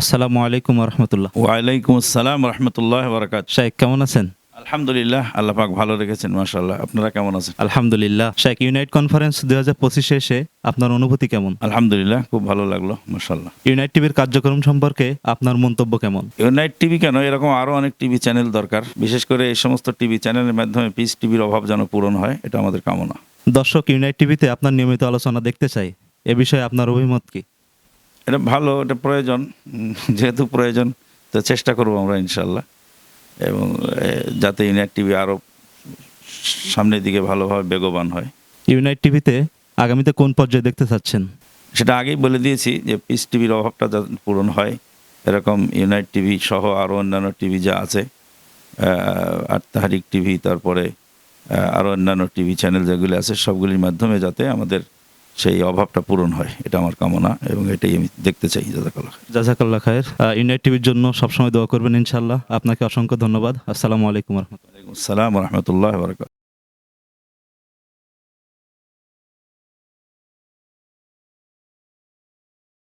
আসসালামু আলাইকুম রহমতুল্লাহ ওয়ালাইকুম আসসালাম রহমতুল্লাহ বরকাত শেখ কেমন আছেন? আলহামদুলিল্লাহ আল্লাহ পাক ভালো রেখেছেন মাশাল্লাহ আপনারা কেমন আছেন? আলহামদুলিল্লাহ। শেখ ইউনাইট কনফারেন্স দুই হাজার পঁচিশে এসে আপনার অনুভূতি কেমন? আলহামদুলিল্লাহ খুব ভালো লাগল মাশাল্লাহ ইউনাইট টিভির কার্যক্রম সম্পর্কে আপনার মন্তব্য কেমন? ইউনাইট টিভি কেন? এরকম আরও অনেক টিভি চ্যানেল দরকার। বিশেষ করে এই সমস্ত টিভি চ্যানেলের মাধ্যমে পিস টিভির অভাব যেন পূরণ হয় এটা আমাদের কামনা। দর্শক ইউনাইট টিভিতে আপনার নিয়মিত আলোচনা দেখতে চাই। এ বিষয়ে আপনার অভিমত কি? এটা ভালো এটা প্রয়োজন। যেহেতু প্রয়োজন তো চেষ্টা করব আমরা ইনশাল্লাহ। এবং যাতে ইউনাইট টিভি আরও সামনের দিকে ভালোভাবে বেগবান হয়। ইউনাইট টিভিতে আগামীতে কোন পর্যায়ে দেখতে চাচ্ছেন? সেটা আগেই বলে দিয়েছি যে পিস টিভির অভাবটা যাতে পূরণ হয় এরকম ইউনাইট টিভি সহ আরও অন্যান্য টিভি যা আছে আর তাহারিক টিভি তারপরে আরও অন্যান্য টিভি চ্যানেল যেগুলি আছে সবগুলির মাধ্যমে যাতে আমাদের সেই অভাবটা পূরণ হয় এটা আমার কামনা এবং এটাই আমি দেখতে চাই জাজাকাল্লাহ জাজাকাল্লাহ খায়ের। ইউনাইট টিভির জন্য সবসময় দোয়া করবেন ইনশাল্লাহ আপনাকে অসংখ্য ধন্যবাদ। আসসালামু আলাইকুম রহমতুল্লাহ। সালাম আসসালাম রহমতুল্লাহ বরকাত